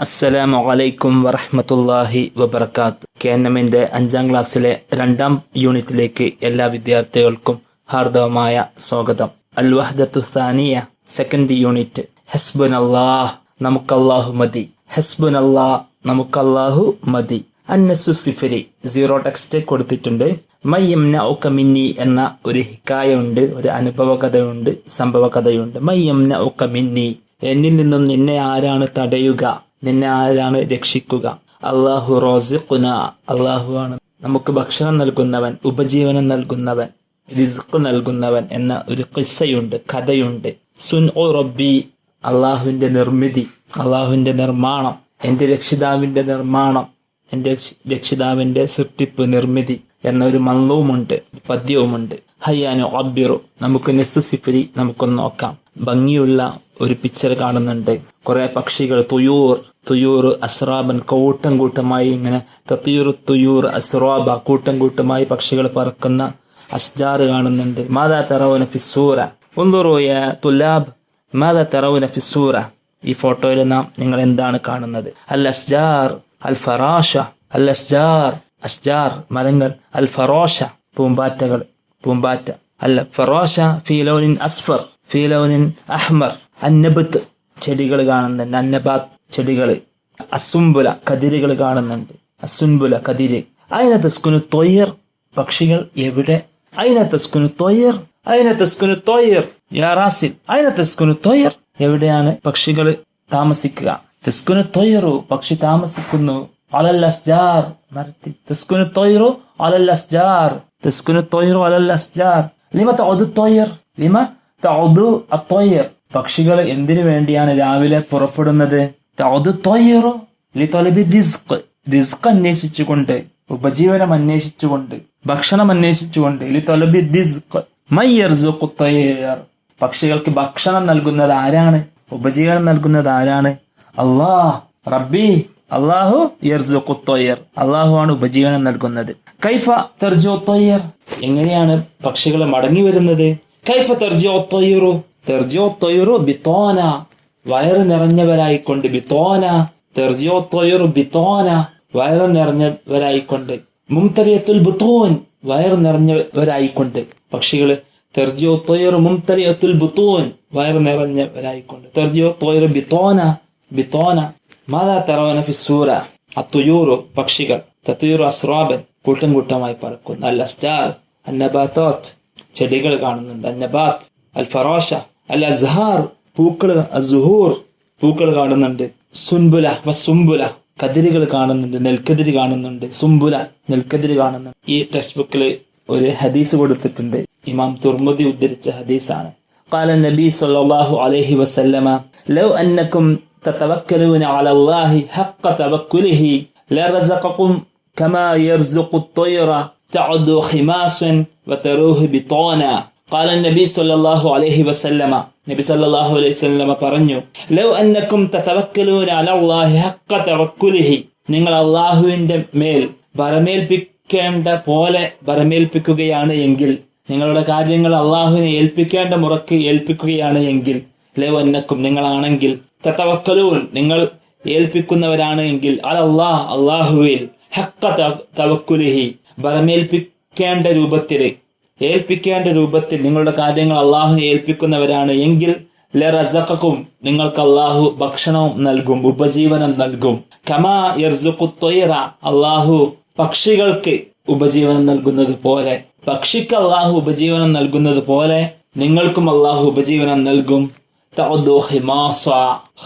അസ്സലാമു അലൈക്കും വറഹ്മത്തുള്ളാഹി വബർക്കാത്ത് എമ്മിന്റെ അഞ്ചാം ക്ലാസ്സിലെ രണ്ടാം യൂണിറ്റിലേക്ക് എല്ലാ വിദ്യാർത്ഥികൾക്കും ഹാർദവമായ സ്വാഗതം. അൽ വഹദത്തു സാനിയ സെക്കൻഡ് യൂണിറ്റ്. ഹസ്ബുൻ അല്ലാഹ് അള്ളാഹു മതി. ഹസ്ബുൻ നമുക്ക് അള്ളാഹു മതി. അന്നസു സിഫരി സീറോ ടെക്സ്റ്റ് കൊടുത്തിട്ടുണ്ട്. മയ്യംന ഒക്ക മിന്നി എന്ന ഒരു ഹിക്കായ ഉണ്ട് ഒരു അനുഭവ കഥയുണ്ട് സംഭവ കഥയുണ്ട് മയ്യംന ഒക്ക മിന്നി എന്നിൽ നിന്നും നിന്നെ ആരാണ് തടയുക? നിന്നെ ആരാണ് രക്ഷിക്കുക? അള്ളാഹു റോസിഖുന. അള്ളാഹുവാണ് നമുക്ക് ഭക്ഷണം നൽകുന്നവൻ ഉപജീവനം നൽകുന്നവൻ റിസ്ക് നൽകുന്നവൻ എന്ന ഒരു കിസ്സയുണ്ട് കഥയുണ്ട്. സുൻ ഒ റബ്ബി അള്ളാഹുവിന്റെ നിർമ്മിതി അള്ളാഹുവിന്റെ നിർമ്മാണം എന്റെ രക്ഷിതാവിന്റെ നിർമ്മാണം രക്ഷ- രക്ഷിതാവിന്റെ സൃഷ്ടിപ്പ് നിർമ്മിതി എന്ന ഒരു മങ്ങവുമുണ്ട് പദ്യവുമുണ്ട്. ഹയ്യാനു അബ്ബിറു. നമുക്ക് നെസ്സുസിഫരി നമുക്കൊന്ന് നോക്കാം. ഭംഗിയുള്ള ഒരു പിക്ചർ കാണുന്നുണ്ട്. കുറെ പക്ഷികൾ തുയൂർ തുയൂർ അസ്രാബൻ കൂട്ടം കൂട്ടമായി ഇങ്ങനെ തത്തയൂർ തുയൂർ അസ്രാബ കൂട്ടം കൂട്ടമായി പക്ഷികൾ പറക്കുന്ന അസ്ജാർ കാണുന്നുണ്ട്. മാതാ തറവുന ഫിസൂറ ഉന്തുറൂയ തുലാബ്. മാതാ തറവുന ഫിസൂറ ഈ ഫോട്ടോയിൽ നാം നിങ്ങൾ എന്താണ് കാണുന്നത്? അൽ അസ്ജാർ അൽ ഫറാഷ. അൽ അസ്ജാർ അസ്ജാർ മരങ്ങൾ. അൽ ഫറോഷ പൂമ്പാറ്റകൾ. പൂമ്പാറ്റ. അല്ല ഫറോഷ ഫീലോനിൻ അസ്ഫർ ഫീലോനിൻ അഹ്മർ. അന്നബത്ത് ചെടികൾ കാണുന്നുണ്ട്. അന്നബാത്ത് ചെടികൾ. അസുംബുല കതിരുകൾ കാണുന്നുണ്ട്. അസുൻബുല കതിര്. അയിന തസ്കുനു തൊയ്യർ പക്ഷികൾ എവിടെ? അയിന തസ്കുനു തൊയ്യർ അയിന തസ്കുനു തൊയ്യർ യാ റാസിൽ. അയിന തസ്കുനു തൊയ്യർ എവിടെയാണ് പക്ഷികൾ താമസിക്കുക? തസ്കുനു തൊയ്യറു പക്ഷി താമസിക്കുന്നു. അലൽ അസ്ജാർ മരത്തിൽ. തസ്കുനു തൊയ്യറു അലൽ അസ്ജാർ തസ്കുനു അലല്ലസ്ജാർ. അലൽ അസ്ജാർ ലിമ തഅദു തൊയ്യർ ലിമ തഅദു അത്തൊയ്യർ പക്ഷികൾ എന്തിനു വേണ്ടിയാണ് രാവിലെ പുറപ്പെടുന്നത്? റിസ്ക് റിസ്ക് അന്വേഷിച്ചുകൊണ്ട് ഉപജീവനം അന്വേഷിച്ചുകൊണ്ട് ഭക്ഷണം അന്വേഷിച്ചുകൊണ്ട് പക്ഷികൾക്ക് ഭക്ഷണം നൽകുന്നത് ആരാണ്? ഉപജീവനം നൽകുന്നത് ആരാണ്? അള്ളാഹ്. റബ്ബി. അള്ളാഹു അള്ളാഹു ആണ് ഉപജീവനം നൽകുന്നത്. കൈഫ തെർജോ എങ്ങനെയാണ് പക്ഷികൾ മടങ്ങി വരുന്നത്? കൈഫ തെർജോ ത്വയ്യറു തെർജോ ത്വയ്യറു ബിത്തോന വയറ് നിറഞ്ഞവരായിക്കൊണ്ട് ബിത്തോന തെർജിയോ തൊയറു ബിത്തോന വയറ് നിറഞ്ഞവരായിക്കൊണ്ട്. മുംതരിയത്തുൽ ബുത്തോൻ വയറ് നിറഞ്ഞവരായിക്കൊണ്ട്. പക്ഷികൾ തെർജിയോ തൊയറു മുംതരിയത്തുൽ ബുത്തോൻ വയറ് നിറഞ്ഞവരായിക്കൊണ്ട്. തെർജിയോ തൊയറു ബിത്തോന ബിത്തോന മാതാ തറവന ഫിസൂര അത്തുയൂറു പക്ഷികൾ. തത്തുയൂറു അസ്രാബൻ. കൂട്ടം കൂട്ടമായി പറക്കുന്നു. അൽ അസ്റ്റാർ അന്നബാത്തോത്ത്. ചെടികൾ കാണുന്നുണ്ട്. അന്നബാത്ത് അൽ ഫറോഷ. അൽ അസ്ഹാർ പൂക്കൾ അസുഹൂർ പൂക്കൾ കാണുന്നുണ്ട് സുൻബുല വസുംബുല കതിരുകൾ കാണുന്നുണ്ട് നെൽക്കതിര് കാണുന്നുണ്ട് സുംബുല നെൽക്കതിര് കാണുന്നുണ്ട് ഈ ടെക്സ്റ്റ് ബുക്കിൽ ഒരു ഹദീസ് കൊടുത്തിട്ടുണ്ട് ഇമാം തുർമുദി ഉദ്ധരിച്ച ഹദീസാണ് قال النبي صلى الله عليه وسلم لو أنكم تتوكلون على الله حق توكله لرزقكم كما يرزق الطير تعد خماسا وتروه بطانا قال النبي صلى الله عليه وسلم നബി സല്ലല്ലാഹു അലൈഹി വസല്ലമ പറഞ്ഞു ലൗ അന്നക്കും തതവക്കലൂന അലല്ലാഹി ഹഖ്ക തവക്കുലിഹി നിങ്ങൾ അള്ളാഹുവിന്റെ മേൽ ബരമേൽപ്പിക്കേണ്ട പോലെ ബരമേൽപ്പിക്കുകയാണ് എങ്കിൽ നിങ്ങളുടെ കാര്യങ്ങൾ അള്ളാഹുവിനെ ഏൽപ്പിക്കേണ്ട മുറക്ക് ഏൽപ്പിക്കുകയാണ് എങ്കിൽ ലൗ അന്നക്കും നിങ്ങളാണെങ്കിൽ തതവക്കലൂൻ നിങ്ങൾ ഏൽപ്പിക്കുന്നവരാണ് എങ്കിൽ അലല്ലാഹ് അള്ളാഹുവിൽ ഹഖ്ക തവ- തവക്കുലിഹി ബരമേൽപ്പിക്കേണ്ട രൂപത്തില് ഏൽപ്പിക്കേണ്ട രൂപത്തിൽ നിങ്ങളുടെ കാര്യങ്ങൾ അള്ളാഹു ഏൽപ്പിക്കുന്നവരാണ്. എങ്കിൽ ലറസക്കും നിങ്ങൾക്ക് അള്ളാഹു ഭക്ഷണവും നൽകും ഉപജീവനം നൽകും. കമാ യർസുഖുത്തൊയ്റ അള്ളാഹു പക്ഷികൾക്ക് ഉപജീവനം നൽകുന്നത് പോലെ. പക്ഷിക്ക് അള്ളാഹു ഉപജീവനം നൽകുന്നത് പോലെ നിങ്ങൾക്കും അള്ളാഹു ഉപജീവനം നൽകും. ഹിമോസൻ ഹിമാസ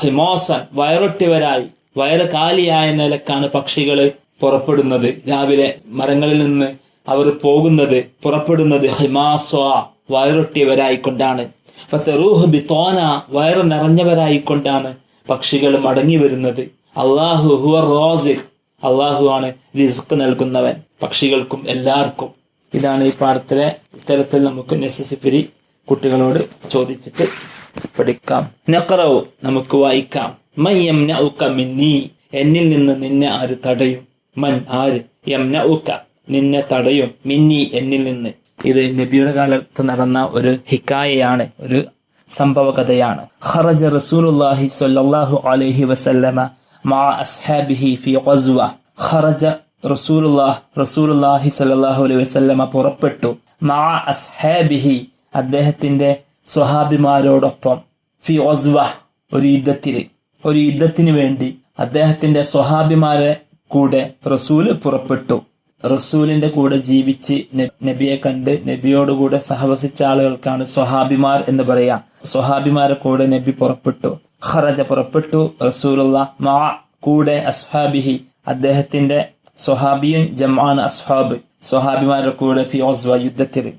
ഹിമാസൻ വയറൊട്ടിവരായി വയറ് കാലിയായ നിലക്കാണ് പക്ഷികൾ പുറപ്പെടുന്നത്. രാവിലെ മരങ്ങളിൽ നിന്ന് അവർ പോകുന്നത് പുറപ്പെടുന്നത് ഹിമാസ്വ വയറൊട്ടിയവരായിക്കൊണ്ടാണ്. ഫത്തറൂഹ് ബിത്തോന വയറ് നിറഞ്ഞവരായിക്കൊണ്ടാണ് പക്ഷികൾ മടങ്ങി വരുന്നത്. അള്ളാഹു ഹുവ റോസിഖ്. അള്ളാഹു ആണ് റിസ്ക് നൽകുന്നവൻ. പക്ഷികൾക്കും എല്ലാവർക്കും. ഇതാണ് ഈ പാഠത്തിലെ ഇത്തരത്തിൽ നമുക്ക് നെസസിപ്പിരി കുട്ടികളോട് ചോദിച്ചിട്ട് പഠിക്കാം. നക്കറവ് നമുക്ക് വായിക്കാം. മയ്യം എന്നിൽ നിന്ന് നിന്നെ ആര് തടയും? മൻ ആര്? യം നിന്നെ തടയും. മിന്നി എന്നിൽ നിന്ന്. ഇത് നബിയുടെ കാലത്ത് നടന്ന ഒരു ഹിക്കായയാണ് ഒരു സംഭവ കഥയാണ് ഖറജ റസൂലുള്ളാഹി സ്വല്ലല്ലാഹു അലൈഹി വസല്ലമ മാ അസ്ഹാബിഹി ഫീ ഖസ്വ. ഖറജ റസൂലുള്ളാഹ് റസൂലുള്ളാഹി സ്വല്ലല്ലാഹു അലൈഹി വസല്ലമ പുറപ്പെട്ടു. മാ അസ്ഹാബിഹി അദ്ദേഹത്തിന്റെ സ്വഹാബിമാരോടൊപ്പം ഫി ഖസ്വ ഒരു യുദ്ധത്തിൽ. ഒരു യുദ്ധത്തിന് വേണ്ടി അദ്ദേഹത്തിന്റെ സ്വഹാബിമാരെ കൂടെ റസൂൽ പുറപ്പെട്ടു. റസൂലിന്റെ കൂടെ ജീവിച്ച് നബിയെ കണ്ട് നബിയോടുകൂടെ സഹവസിച്ച ആളുകൾക്കാണ് സ്വഹാബിമാർ എന്ന് പറയാം. സ്വഹാബിമാരെ കൂടെ നബി പുറപ്പെട്ടു. ഖറജ പുറപ്പെട്ടു. റസൂലുള്ള മാ കൂടെ അസ്ഹാബിഹി. അദ്ദേഹത്തിന്റെ സ്വഹാബിയും ജമാണ് അസ്ഹാബ്. സ്വഹാബിമാരുടെ കൂടെ ഫി ഓസ്വ യുദ്ധത്തിൽ.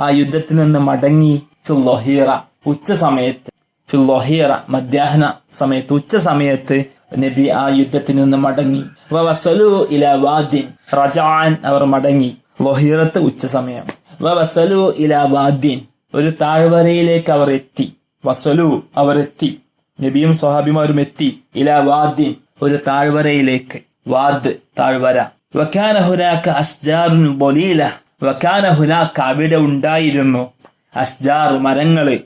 ആ യുദ്ധത്തിൽ നിന്ന് മടങ്ങി ഫി ലൊഹീറ ഉച്ച സമയത്ത് ഫി ലൊഹീറ മധ്യാഹ്ന സമയത്ത് ഉച്ച സമയത്ത് നബി ആ യുദ്ധത്തിൽ നിന്ന് മടങ്ങി. വസലു ഇല വാദ്യൻ റജാൻ അവർ മടങ്ങി. ലൊഹീറത്ത് ഉച്ച സമയം. വസലു ഇല വാദ്യൻ ഒരു താഴ്വരയിലേക്ക് അവർ എത്തി. വസലു അവർ എത്തി. നബിയും സ്വഹാബിമാരും എത്തി. ഇല വാദ്യൻ ഒരു താഴ്വരയിലേക്ക്. വാദ് താഴ്വര. വക്കാന ഹുനാക്ക അസ്ജാറുൻ ബൊലീല. വക്കാന ഹുനാക്ക അവിടെ ഉണ്ടായിരുന്നു. അസ്ജാർ മരങ്ങൾ.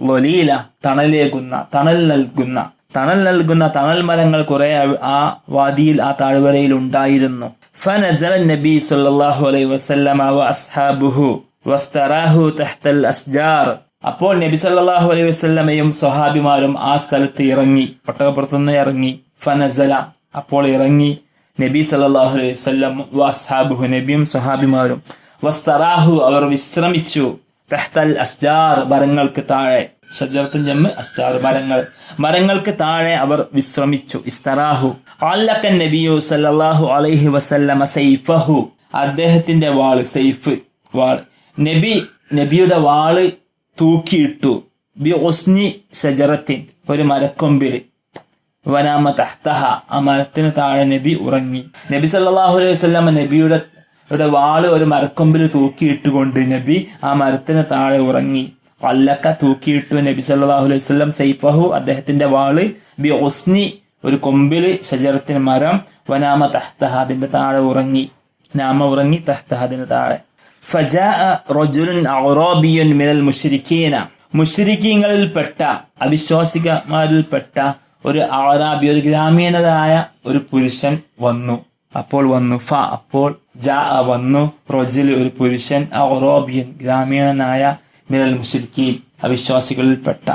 ലൊലീല തണലേകുന്ന തണൽ നൽകുന്ന. തണൽ നൽകുന്ന തണൽ മരങ്ങൾ കുറെ അവ- ആ വാദിയിൽ ആ താഴ്വരയിൽ ഉണ്ടായിരുന്നു فنزل النبي صلى الله عليه وسلم واصحابه واستراحوا تحت الاشجار അപ്പോൾ നബി സല്ലല്ലാഹു അലൈഹി വസല്ലമയും സ്വഹാബിമാരും ആ സ്ഥലത്ത് ഇറങ്ങി ഒട്ടകപ്പുറത്തുനിന്ന് ഇറങ്ങി ഫനസല അപ്പോൾ ഇറങ്ങി നബി സല്ലല്ലാഹു അലൈഹി വസല്ലം വസ്ഹാബുഹു നബിയും സ്വഹാബിമാരും വസ്തറാഹു അവർ വിശ്രമിച്ചു തഹ്തൽ അസ്ജാർ മരങ്ങൾക്ക് താഴെ ഷജറത്തും ജമ്മ് അസ്റ്റാർ മരങ്ങൾ. മരങ്ങൾക്ക് താഴെ അവർ വിശ്രമിച്ചു. ഇസ്തറാഹു. അല്ലക്കൻ നബിയു സല്ലല്ലാഹു അലൈഹി വസല്ലമ സൈഫഹു. അദ്ദേഹത്തിന്റെ വാൾ സൈഫ് വാൾ. നബി നബിയുടെ വാൾ തൂക്കിയിട്ടു. ബി ഒസ്നി ഷജറത്തിൻ. ഒരു മരക്കൊമ്പിൽ വനാമ തഹ്തഹ. ആ മരത്തിന് താഴെ നബി ഉറങ്ങി. നബി സല്ലാഹു അലൈഹി വസല്ലമ നബിയുടെ യുടെ വാൾ ഒരു മരക്കൊമ്പിൽ തൂക്കിയിട്ടുകൊണ്ട് നബി ആ മരത്തിന് താഴെ ഉറങ്ങി. അല്ലക്ക തൂക്കിയിട്ടു നബി സല്ലാഹു അലൈഹി വസല്ലം സൈഫഹു. അദ്ദേഹത്തിന്റെ വാൾ ബി ഒസ്നി ഒരു കൊമ്പിൽ ഷജറത്തിന് മരം. വനാമ തഹ്തഹ അതിന്റെ താഴെ ഉറങ്ങി. നാമ ഉറങ്ങി തഹ്തഹ അതിന്റെ താഴെ മിനൽ മുശ്രിക്കീന മുശ്രിക്കീങ്ങളിൽപ്പെട്ട അവിശ്വാസികമാരിൽപ്പെട്ട ഒരു അറാബി ഒരു ഗ്രാമീണരായ ഒരു പുരുഷൻ വന്നു. അപ്പോൾ വന്നു. ഫ അപ്പോൾ ജ വന്നു. റജുൽ ഒരു പുരുഷൻ അറോബിയൻ ഗ്രാമീണനായ മിനൽ മുഷിരിക്കീൻ അവിശ്വാസികളിൽപ്പെട്ട.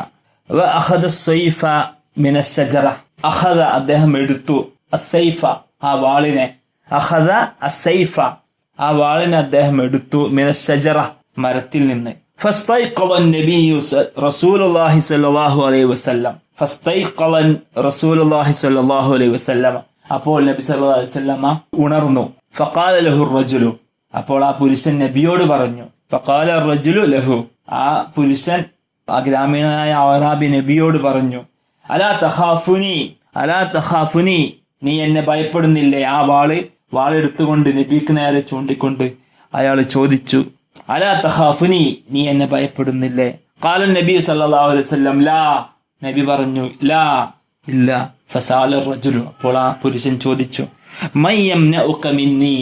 സൈഫ മിനശജറ അഹദ അദ്ദേഹം എടുത്തു. അസൈഫ ആ വാളിനെ. അഹദ അസൈഫ ആ വാളിനെ അദ്ദേഹം എടുത്തു മിനശജറ മരത്തിൽ നിന്ന്. റസൂലുള്ളാഹി സ്വല്ലല്ലാഹു അലൈഹി വസല്ലം. റസൂലുള്ളാഹി സ്വല്ലല്ലാഹു അലൈഹി വസല്ലം അപ്പോൾ നബി സല്ലല്ലാഹു അലൈഹി വസല്ലമ ഉണർന്നു. ഫഖാല ലഹു റജുലു. അപ്പോൾ ആ പുരുഷൻ നബിയോട് പറഞ്ഞു ഫഖാല റജുലു ലഹു. ആ പുരുഷൻ ആ ഗ്രാമീണനായ അറാബി നബിയോട് പറഞ്ഞു അലാ തഹാഫുനി അലാ തഹാഫുനി നീ എന്നെ ഭയപ്പെടുന്നില്ലേ? ആ വാൾ വാളെടുത്തുകൊണ്ട് നബിക്ക് നേരെ ചൂണ്ടിക്കൊണ്ട് അയാൾ ചോദിച്ചു അലാ തഹാഫുനി നീ എന്നെ ഭയപ്പെടുന്നില്ലേ? കാലൻ നബി സല്ലല്ലാഹു അലൈഹി വസല്ലം ലാ. നബി പറഞ്ഞു ലാ ഇല്ല. ഫസാല റജുലു അപ്പോൾ ആ പുരുഷൻ ചോദിച്ചു മയ്യം മിന്നി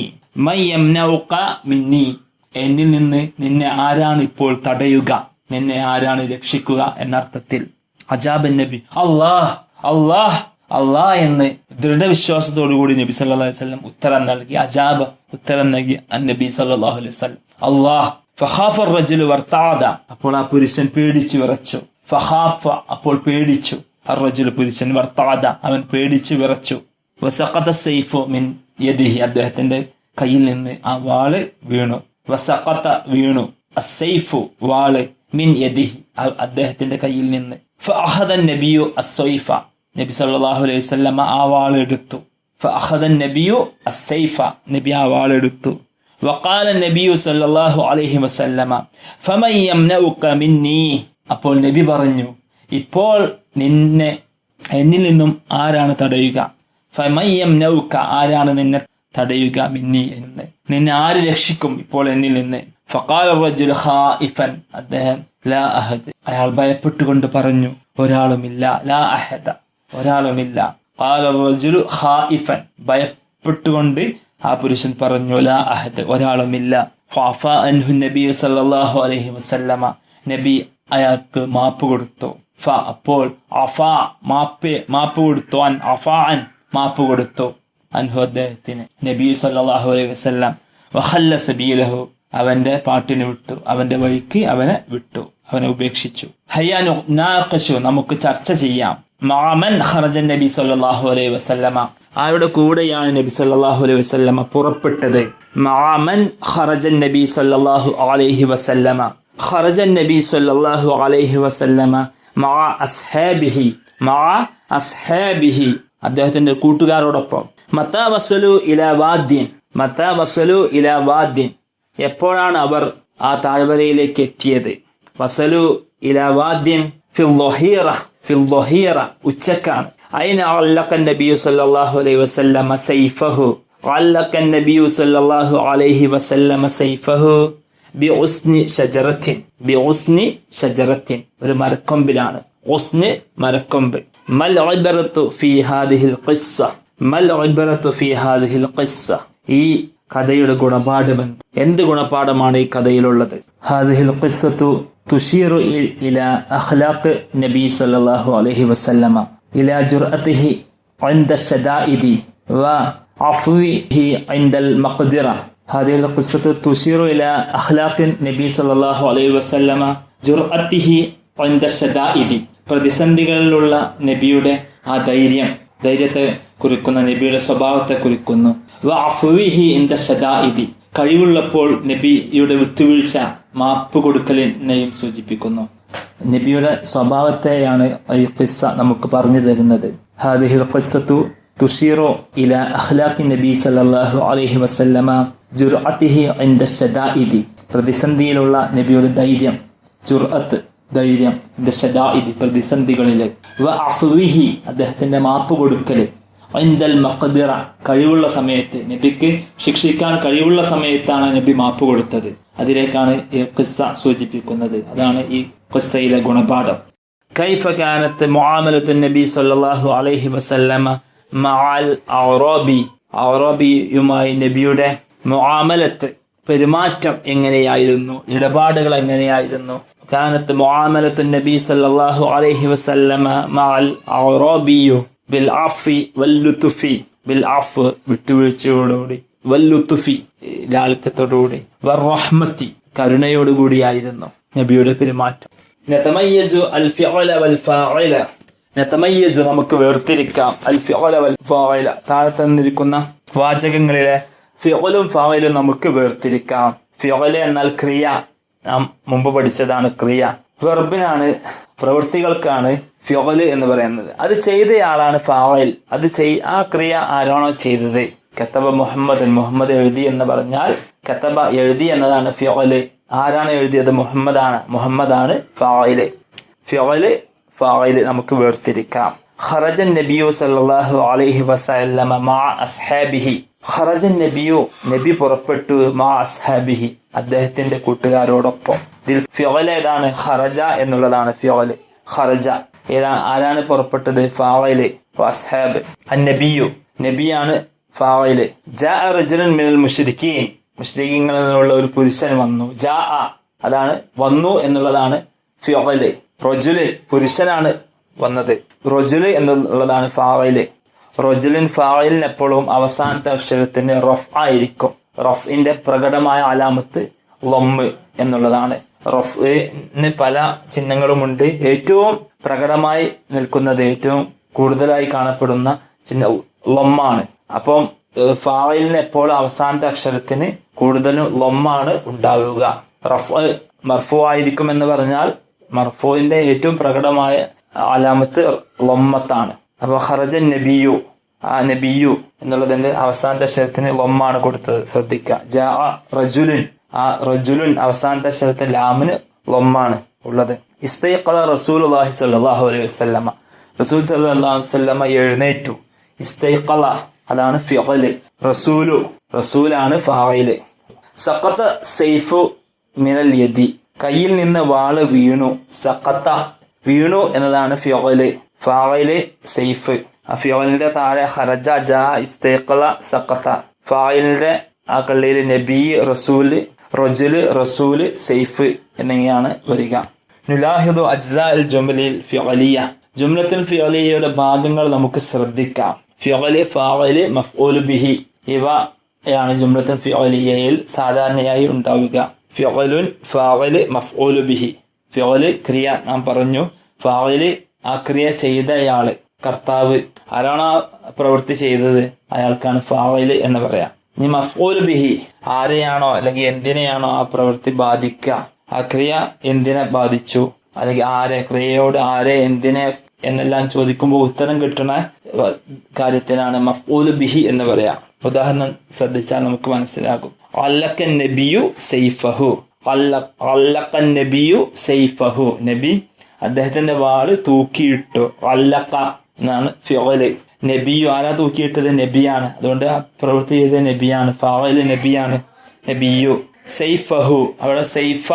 മയ്യം മിന്നി. എന്നിൽ നിന്ന് നിന്നെ ആരാണ് ഇപ്പോൾ തടയുക? നിന്നെ ആരാണ് രക്ഷിക്കുക എന്നർത്ഥത്തിൽ. അജാബൻ നബി അള്ളാഹ് അള്ളാഹ് അള്ളാഹ് എന്ന് ദൃഢവിശ്വാസത്തോടുകൂടി നബി സല്ലല്ലാഹു അലൈഹി ഉത്തരം നൽകി. അജാബ് ഉത്തരം നൽകി നബി സല്ലല്ലാഹു അലൈഹി അള്ളാഹ് ഫഹാഫർ റജുൽ വർത്താദ അപ്പോൾ ആ പുരുഷൻ പേടിച്ചു വിറച്ചു. ഫഹാഫ അപ്പോൾ പേടിച്ചു. അറജുൽ പുരുഷൻ വർത്താദ അവൻ പേടിച്ചു വിറച്ചു. വസഖത സൈഫു മിൻ യദിഹി. അദ്ദേഹത്തിന്റെ കയ്യിൽ നിന്ന് ആ വാൾ വീണു. വസഖത്ത വീണു. അസൈഫു വാൾ മിൻ യദിഹി അദ്ദേഹത്തിന്റെ കയ്യിൽ നിന്ന്. ഫഹദൻ നബിയു അസൈഫ നബി സല്ലാഹു അലൈഹി വല്ലമ ആ വാളെടുത്തു ഫഹദൻ നബിയു അസൈഫ നബി ആ വാളെടുത്തു വക്കാല നബിയു സല്ലാഹു അലൈഹി വസല്ലമ ഫമയ്യംനഉക മിന്നി? അപ്പോൾ നബി പറഞ്ഞു ഇപ്പോൾ നിന്നെ എന്നിൽ നിന്നും ആരാണ് തടയുക? ഫമയ്യംനഉക ആരാണ് നിന്നെ തടയുക മിന്നി എന്ന്. നിന്നെ ആര് രക്ഷിക്കും ഇപ്പോൾ എന്നിൽ നിന്ന്? റജുൽ ഖായിഫൻ അദ്ദേഹം ലാ അഹദ്. അയാൾ ഭയപ്പെട്ടുകൊണ്ട് പറഞ്ഞു ഒരാളുമില്ല ലാ അഹദ. ഒരാളുമില്ല. ഖാല ഖായിഫൻ ഭയപ്പെട്ടുകൊണ്ട് ആ പുരുഷൻ പറഞ്ഞു ലാ അഹദ് ഒരാളുമില്ല. അൻഹു നബി സല്ലല്ലാഹു അലൈഹി വസല്ലമ. നബി അയാൾക്ക് മാപ്പ് കൊടുത്തു. ഫ അപ്പോൾ അഫ മാപ്പ് മാപ്പ് കൊടുത്തു. അൻ അഫാൻ മാപ്പ് കൊടുത്തു. അൻഹു അദ്ദേഹത്തിന് നബി സല്ലാഹു അലൈഹി വസല്ലം വഹല്ല സബീലഹു അവന്റെ പാട്ടിന് വിട്ടു അവന്റെ വഴിക്ക് അവനെ വിട്ടു അവനെ ഉപേക്ഷിച്ചു. ഹയ്യാനു നാഖശു നമുക്ക് ചർച്ച ചെയ്യാം. മാമൻ ഹർജൻ നബി സല്ലാഹു അലൈഹി വസല്ലമ. ആരുടെ കൂടെയാണ് നബി സല്ലാഹു അലൈഹി വസല്ലമ പുറപ്പെട്ടത്? മാമൻ ഹർജൻ നബി സല്ലാഹു അലൈഹി വസല്ലമ. ഹർജൻ നബി സല്ലാഹു അലൈഹി വസല്ലമ മാ അസ്ഹാബിഹി മാ അസ്ഹാബിഹി. അദ്ദേഹത്തിന്റെ കൂട്ടുകാരോടൊപ്പം മത്താ വസലു ഇല വാദ്യൻ മത്താ വസലു ഇല വാദ്യൻ എപ്പോഴാണ് അവർ ആ താഴ്വരയിലേക്ക് എത്തിയത്? വസലു ഇല വാദ്യൻ ഫിൽ ലൊഹീറ ഫിൽ ലൊഹീറ ഉച്ചക്കാണ്. അല്ലക്കൻ നബിയു സല്ലല്ലാഹു അലൈഹി വസല്ലമ സൈഫഹു? അല്ലക്കൻ നബിയു സല്ലല്ലാഹു അലൈഹി വസല്ലമ സൈഫഹു? ബി ഉസ്നി ഷജറത്തിൻ ബി ഉസ്നി ഷജറത്തിൻ ഒരു മരക്കൊമ്പിലാണ്. ഉസ്ന് മരക്കൊമ്പ്. മൽ ഇബറത്തു ഫി ഹാദിഹിൽ ഖിസ്സ. മൽ ഇബറത്തു ഫി ഹാദിഹിൽ ഖിസ്സ ഈ കഥയുടെ ഗുണപാഠം എന്ത് ഗുണപാഠമാണ് ഈ കഥയിലുള്ളത് ഹാദിഹിൽ ഖിസ്സത്തു തുഷീറു ഇ- ഇല അഖ്ലാഖ് നബി സല്ലല്ലാഹു അലൈഹി വസല്ലമ ഇല ജുർഅത്തിഹി عند الشدائد وعفوه عند المقدرة هذه القصة تشير إلى أخلاق النبي صلى الله عليه وسلم جرأته عند الشدائد പ്രതിസന്ധികളിലുള്ള നബിയുടെ ആ ധൈര്യം ധൈര്യത്തെ കുറിക്കുന്ന നബിയുടെ സ്വഭാവത്തെ കുറിക്കുന്നു. കഴിവുള്ളപ്പോൾ നബിയുടെ വിട്ടുവീഴ്ച മാപ്പ് കൊടുക്കലിനെയും സൂചിപ്പിക്കുന്നു. നബിയുടെ സ്വഭാവത്തെയാണ് ഈ ഖിസ്സ നമുക്ക് പറഞ്ഞു തരുന്നത്. ഹാദിഹിൽ തുഷീറു ഇല അഖ്ലാഖി നബി സല്ലല്ലാഹു അലൈഹി വസല്ലമ ജുർഅത്തിഹി പ്രതിസന്ധിയിലുള്ള നബിയുടെ ധൈര്യം ജുർഅത്ത് ധൈര്യം അഫ്വിഹി അദ്ദേഹത്തിന്റെ മാപ്പ് കൊടുക്കൽ. ഐന്തൽ മക്കതിറ കഴിവുള്ള സമയത്ത് നബിക്ക് ശിക്ഷിക്കാൻ കഴിവുള്ള സമയത്താണ് നബി മാപ്പ് കൊടുത്തത്. അതിലേക്കാണ് ഈ ഖിസ്സ സൂചിപ്പിക്കുന്നത്. അതാണ് ഈ ഖിസ്സയിലെ ഗുണപാഠം. കൈഫ കാനത്ത് മുആമലത്തു നബി സല്ലല്ലാഹു അലൈഹി വസല്ലമ മഅൽ അറബി അറബി യുമൈ നബിയുടെ മുആമലത്ത് പെരുമാറ്റം എങ്ങനെയായിരുന്നു? ഇടപാടുകൾ എങ്ങനെയായിരുന്നു? കാനത്ത് മുആമലത്തു നബി സല്ലല്ലാഹു അലൈഹി വസല്ലമ മഅൽ ഔറബിയു ബിൽ വല്ലുത്തുഫി വല്ലുതുഫി ബിൽ ആഫ് വിട്ടുവീഴ്ചയോടുകൂടി വല്ലുത്തുഫി ലാളിത്യത്തോടുകൂടി വറഹ്മത്തി കരുണയോടുകൂടിയായിരുന്നു നബിയുടെ പെരുമാറ്റം. നതമയ്യസു അൽ ഫിഅല വൽ ഫാഇല. നമുക്ക് വേർതിരിക്കാം. അൽ ഫിഅല വൽ ഫാഇല. താഴെ തന്നിരിക്കുന്ന വാചകങ്ങളിലെ ഫിഅലും ഫാഇലും നമുക്ക് വേർതിരിക്കാം. ഫിഅല എന്നാൽ ക്രിയ. നാം മുമ്പ് പഠിച്ചതാണ് ക്രിയ. വെർബിനാണ് പ്രവൃത്തികൾക്കാണ് ഫിഅൽ എന്ന് പറയുന്നത്. അത് ചെയ്തയാളാണ് ഫാവയിൽ അത് ചെയ് ആ ക്രിയ ആരാണോ ചെയ്തത്? കത്തബ മുഹമ്മദ്. മുഹമ്മദ് എഴുതി എന്ന് പറഞ്ഞാൽ കത്തബ എഴുതി എന്നതാണ് ഫ്യോൽ ആരാണ് എഴുതിയത്? മുഹമ്മദാണ്. മുഹമ്മദാണ് ഫായിൽ ഫ്യോൽ ഫായിൽ നമുക്ക് വേർതിരിക്കാം. ഖറജൻ നബിയു സല്ലല്ലാഹു അലൈഹി വസല്ലമ മാ അസ്ഹാബിഹി. ഖറജൻ നബിയു നബി പുറപ്പെട്ടു മാ അസ്ഹാബിഹി. അദ്ദേഹത്തിന്റെ കൂട്ടുകാരോടൊപ്പം. ഇതിൽ ഫ്യോല ഏതാണ്? ഖറജ എന്നുള്ളതാണ് ഫ്യോൽ ഖറജ. ഏതാണ് ആരാണ് പുറപ്പെട്ടത്? ഫാവയിൽ. വസ്ഹാബ് അന്നബിയു. നബിയു നബിയാണ് ഫാവയിൽ. ജാ റജുലൻ മിനൽ മുഷരിക്കീൻ. മുസ്ലിങ്ങളിൽ നിന്നുള്ള ഒരു പുരുഷൻ വന്നു. ജാ അതാണ് വന്നു എന്നുള്ളതാണ് ഫിയോൽ റൊജുൽ പുരുഷനാണ് വന്നത്. റൊജുൽ എന്നുള്ളതാണ് ഫാവയിൽ. റൊജുലിൻ ഫാവയിലിന് എപ്പോഴും അവസാനത്തെ അക്ഷരത്തിന് റഫ് ആയിരിക്കും. റഫിന്റെ പ്രകടമായ അലാമത്ത് ലൊമ്മ് എന്നുള്ളതാണ്. റഫിന് പല ചിഹ്നങ്ങളുമുണ്ട്. ഏറ്റവും പ്രകടമായി നിൽക്കുന്നത് ഏറ്റവും കൂടുതലായി കാണപ്പെടുന്ന ചിഹ്ന ലൊമ്മാണ്. അപ്പം ഫാവയിലിന് എപ്പോഴും അവസാനത്തെ അക്ഷരത്തിന് കൂടുതലും ലൊമ്മാണ് ഉണ്ടാവുക? റഫ് മർഫു ആയിരിക്കും എന്ന് പറഞ്ഞാൽ മർഫുവിന്റെ ഏറ്റവും പ്രകടമായ അലാമത്ത് ലൊമ്മത്താണ്. അപ്പൊ ഹറജൻ നബിയു ആ നബിയു എന്നുള്ളതിന്റെ അവസാനത്തെ അക്ഷരത്തിന് ലൊമ്മാണ് കൊടുത്തത്. ശ്രദ്ധിക്കുക ജ റജുലുൻ ആ റജുലുൻ അവസാനത്തെ അക്ഷരത്തെ ലാമിന് ലൊമ്മാണ് ഉള്ളത്. ഇസ്തൈഖല റസൂൽ അള്ളാഹി അലൈഹി വസ്ലമ റസൂൽ സല്ലാഹു വസ്ലമ എഴുന്നേറ്റു. ഇസ്തൈഖല അതാണ് ഫിഖൽ. റസൂലു റസൂലാണ് ഫായിൽ. സഖത്ത സൈഫു മിനൽ യദി. കയ്യിൽ നിന്ന് വാൾ വീണു. സഖത്ത വീണു എന്നതാണ് ഫിഖൽ. ഫായിൽ സൈഫ്. ആ ഫിഅലിന്റെ താഴെ ഹറജ ജ ഇസ്തൈഖല സഖത്ത ഫായിലിന്റെ ആ കള്ളിയിൽ നബി റസൂൽ റജുൽ റസൂൽ സൈഫ് എന്നിങ്ങനെയാണ് വരിക. നുലാഹിദു അജ്സാ അൽ ജുമലിൽ ഫിഅലിയ. ജുംലത്തുൽ ഫിഅലിയയുടെ ഭാഗങ്ങൾ നമുക്ക് ശ്രദ്ധിക്കാം. ഫിഅലി ഫാഅലി മഫ്ഊലു ബിഹി. ഇവയാണ് ജുംലത്തുൽ ഫിഅലിയയിൽ സാധാരണയായി ഉണ്ടാവുക. ഫിഅലുൻ ഫാഅലി മഫ്ഊലു ബിഹി. ഫിഅലി ക്രിയ നാം പറഞ്ഞു. ഫാഅലി ആ ക്രിയ ചെയ്തയാൾ കർത്താവ്. ആരാണ് ആ പ്രവൃത്തി ചെയ്തത്? അയാൾക്കാണ് ഫാവൽ എന്ന് പറയാം. ഇനി മഫ്ഊൽ ബിഹി ആരെയാണോ അല്ലെങ്കിൽ എന്തിനെയാണോ ആ പ്രവൃത്തി ബാധിക്കുക? ആ ക്രിയ എന്തിനെ ബാധിച്ചു? അല്ലെങ്കിൽ ആരെ ക്രിയയോട് ആരെ എന്തിനെ എന്നെല്ലാം ചോദിക്കുമ്പോൾ ഉത്തരം കിട്ടുന്ന കാര്യത്തിനാണ് മഫ്ഊൽ ബിഹി എന്ന് പറയാം. ഉദാഹരണം ശ്രദ്ധിച്ചാൽ നമുക്ക് മനസ്സിലാകും. അല്ലക്കൻ നബിയു സൈഫഹു. അല്ലക്കൻ നബിയു സൈഫഹു. നബി അദ്ദേഹത്തിന്റെ വാൾ തൂക്കിയിട്ടു. അല്ലക്ക എന്നാണ് ഫിയോൽ നബിയു ആരാ തൂക്കിയിട്ടത്? നബിയാണ്. അതുകൊണ്ട് ആ പ്രവൃത്തി ചെയ്ത നബിയാണ്. ഫാവൽ നബിയാണ്. നബിയു. സൈഫഹു അവിടെ സെയ്ഫ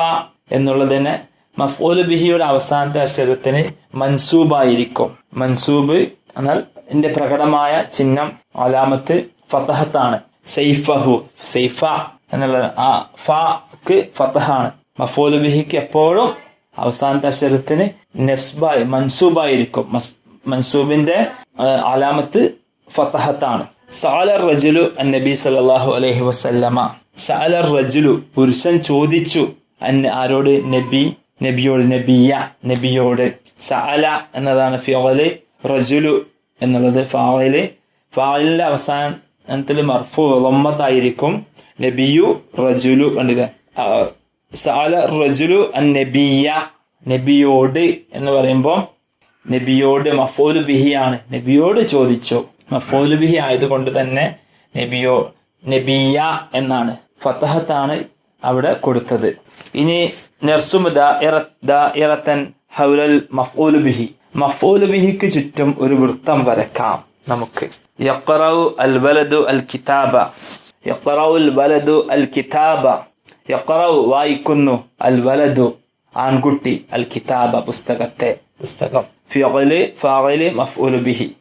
എന്നുള്ളതിന് മഫ്ഊൽ ബിഹിയുടെ അവസാനത്തെ അക്ഷരത്തിന് മൻസൂബായിരിക്കും. മൻസൂബ് എന്നാൽ എന്റെ പ്രകടമായ ചിഹ്നം അലാമത്ത് ഫതഹത്താണ്. സെയ്ഫഹു സെയ്ഫ എന്നുള്ളത് ആ ഫക്ക് ഫതഹാണ്. മഫൂൽ ബിഹിക്ക് എപ്പോഴും അവസാനത്തെ അക്ഷരത്തിന് നെസ്ബായി മൻസൂബായിരിക്കും. മൻസൂബിന്റെ അലാമത്ത് ഫതഹത്താണ്. സാലർ റജുലു നബി സല്ലാഹു അലൈഹി വസല്ലമ. സാലർ റജുലു പുരുഷൻ ചോദിച്ചു അന്ന് ആരോട്? നബി നബിയോട്. നബിയ നബിയോട്. സഅല എന്നതാണ് ഫിയോൽ റജുലു എന്നുള്ളത് ഫാവൽ ഫാവലിന്റെ അവസാനത്തിൽ മർഫു റൊമ്മത്തായിരിക്കും നബിയു റജുലു കണ്ടില്ല. സഅല റജുലു അൻ നബിയ നബിയോട് എന്ന് പറയുമ്പോൾ നബിയോട് മഫോലു ബിഹിയാണ് നബിയോട് ചോദിച്ചു. മഫോലു ബിഹി ആയതുകൊണ്ട് തന്നെ നബിയോ നബിയ എന്നാണ്. ഫത്തഹത്താണ് അവിടെ കൊടുത്തത്. ഇനി നെർസും ദാഇറത്തൻ ഹൗലൽ മഫൂലു ബിഹി. ബിഹിക്ക് ചുറ്റും ഒരു വൃത്തം വരക്കാം നമുക്ക്. യഖറഉ അൽ വലദു അൽ കിതാബ. യഖറഉ അൽ വലദു അൽ കിതാബ. യഖറഉ വായിക്കുന്നു അൽ വലദു. ആൺകുട്ടി അൽ കിതാബ പുസ്തകത്തെ പുസ്തകം. ഫിയൽ ഫാവൽ മഫ്ഊലു ബിഹി.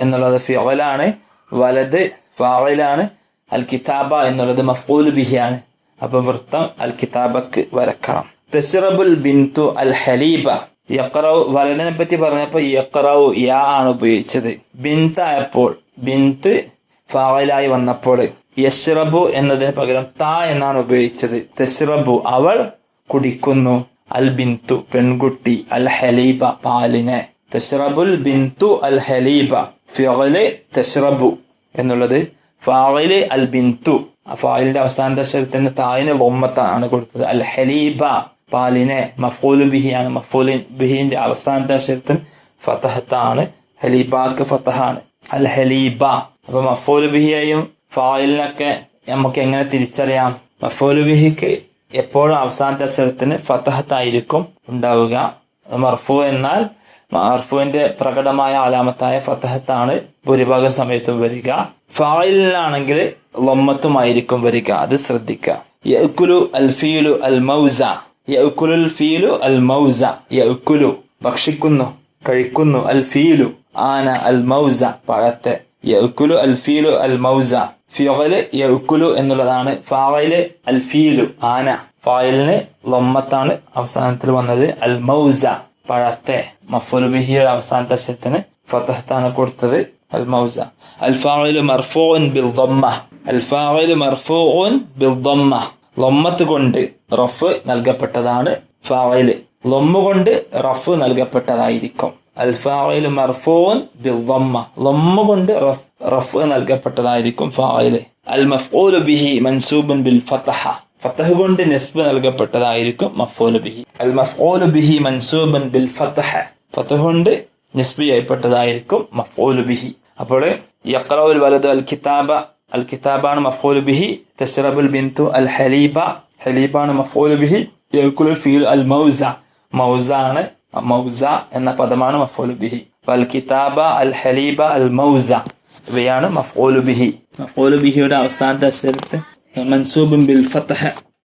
എന്നുള്ളത് ഫിയലാണ് വലത് ഫാവലാണ് അൽ കിതാബ എന്നുള്ളത് മഫ്ഊലു ബിഹിയാണ്. അപ്പൊ വൃത്തം അൽ കിതാബക്ക് വരക്കണം. തസ്റബുൽ ബിന്തു അൽ ഹലീബ യഖറഉ വലതിനെ പറ്റി പറഞ്ഞപ്പോൾ യഖറഉ യാ ആണ് ഉപയോഗിച്ചത്. ബിന്ത് ആയപ്പോൾ ബിന്ത് ഫാവലായി വന്നപ്പോൾ യശ്റബു എന്നതിന് പകരം താ എന്നാണ് ഉപയോഗിച്ചത്. തസ്റബു അവൾ കുടിക്കുന്നു. അൽ ബിന്തു പെൺകുട്ടി അൽ ഹലീബ പാലിനെ. തസ്റബുൽ ബിന്തു അൽ ഹലീബ. ഫിയൽ തസ്റബു എന്നുള്ളത് ഫായിൽ അൽ ബിന്തു ഫായിലിന്റെ അവസാന അക്ഷരത്തിന് തായിന് ലൊമ്മത്താണ് കൊടുത്തത്. അൽ ഹലീബ പാലിനെ മഫൂലു ബിഹിയാണ് മഫൂലിൻ ബിഹിന്റെ അവസാനത്തെ അക്ഷരത്തിന് ഫതഹത്താണ്. ഹലീബാക്ക് ഫതഹാണ്. അൽ ഹലീബ അപ്പൊ മഫൂലു ബിഹിയെയും ഫായിലിനൊക്കെ നമുക്ക് എങ്ങനെ തിരിച്ചറിയാം? മഫൂലു ബിഹിക്ക് എപ്പോഴും അവസാനത്തെ അക്ഷരത്തിന് ഫതഹത്തായിരിക്കും ഉണ്ടാവുക. മർഫു എന്നാൽ മർഫുവിന്റെ പ്രകടമായ ആലാമത്തായ ഫതഹത്താണ് ഭൂരിഭാഗം സമയത്തും വരിക. ഫായിലാണെങ്കിൽ ലൊമ്മത്തുമായിരിക്കും വരിക. അത് ശ്രദ്ധിക്കുക യഅ്കുലു അൽ മൗസ യഅ്കുലുൽ ഫീലു മൗസ യഅ്കുലു ഭക്ഷിക്കുന്നു കഴിക്കുന്നു. അൽ ഫീലു ആന അൽ മൗസ പഴത്തെ. യഅ്കുലു അൽ ഫീലു അൽ മൗസ ഫിയൽ യഅ്കുലു എന്നുള്ളതാണ്. ഫായിൽ അൽ ഫീലു ആന. ഫായിലിന് ലൊമ്മത്താണ് അവസാനത്തിൽ വന്നത് അൽ മൗസ പഴത്തെ. മഫുൽ ബിഹിയുടെ അവസാനത്തെ ശത്തിന് ഫതഹത്താണ് കൊടുത്തത്. ബിൽ ദമ്മ അൽ ഫായിലു മർഫൂൻ ബിൽ ദമ്മ ലൊമ്മത്ത് കൊണ്ട് റഫ് നൽകപ്പെട്ടതാണ് ഫായിൽ. ലൊമ്മ കൊണ്ട് റഫ് നൽകപ്പെട്ടതായിരിക്കും. അൽ ഫായിലു മർഫൂൻ ബിൽ ദമ്മ ലൊമ്മ കൊണ്ട് റഫ് നൽകപ്പെട്ടതായിരിക്കും ഫായിൽ. അൽ മഫ്ഊലു ബിഹി മൻസൂബൻ ബിൽ ഫതഹ ഫതഹ് കൊണ്ട് നസ്ബ് നൽകപ്പെട്ടതായിരിക്കും മഫ്ഊലു ബിഹി അൽ മഫ്ഊലു ബിഹി മൻസൂബൻ ബിൽ ഫതഹ ഫതഹ് കൊണ്ട് നസ്ബ് ചെയ്യപ്പെട്ടതായിരിക്കും മഫ്ഊലു ബിഹി. അപ്പോൾ യഖറഉൽ വലദു അൽ കിതാബ അൽ കിതാബാണ് മഫ്ഊലു ബിഹി. തസ്റബുൽ ബിന്തു അൽ ഹലീബ ഹലീബാണ് മഫ്ഊലു ബിഹി. യഖുലുൽ ഫീൽ അൽ മൗസ മൗസ ആണ് മൗസ എന്ന പദമാണ് മഫ്ഊലു ബിഹി. അൽ കിതാബ അൽ ഹലീബ അൽ മൗസ ഇവയാണ് മഫ്ഊലു ബിഹി. മഫ്ഊലു ബിഹിയുടെ അവസാനത്തെ അക്ഷരത്തെ മൻസൂബും ബിൽ ഫതഹ.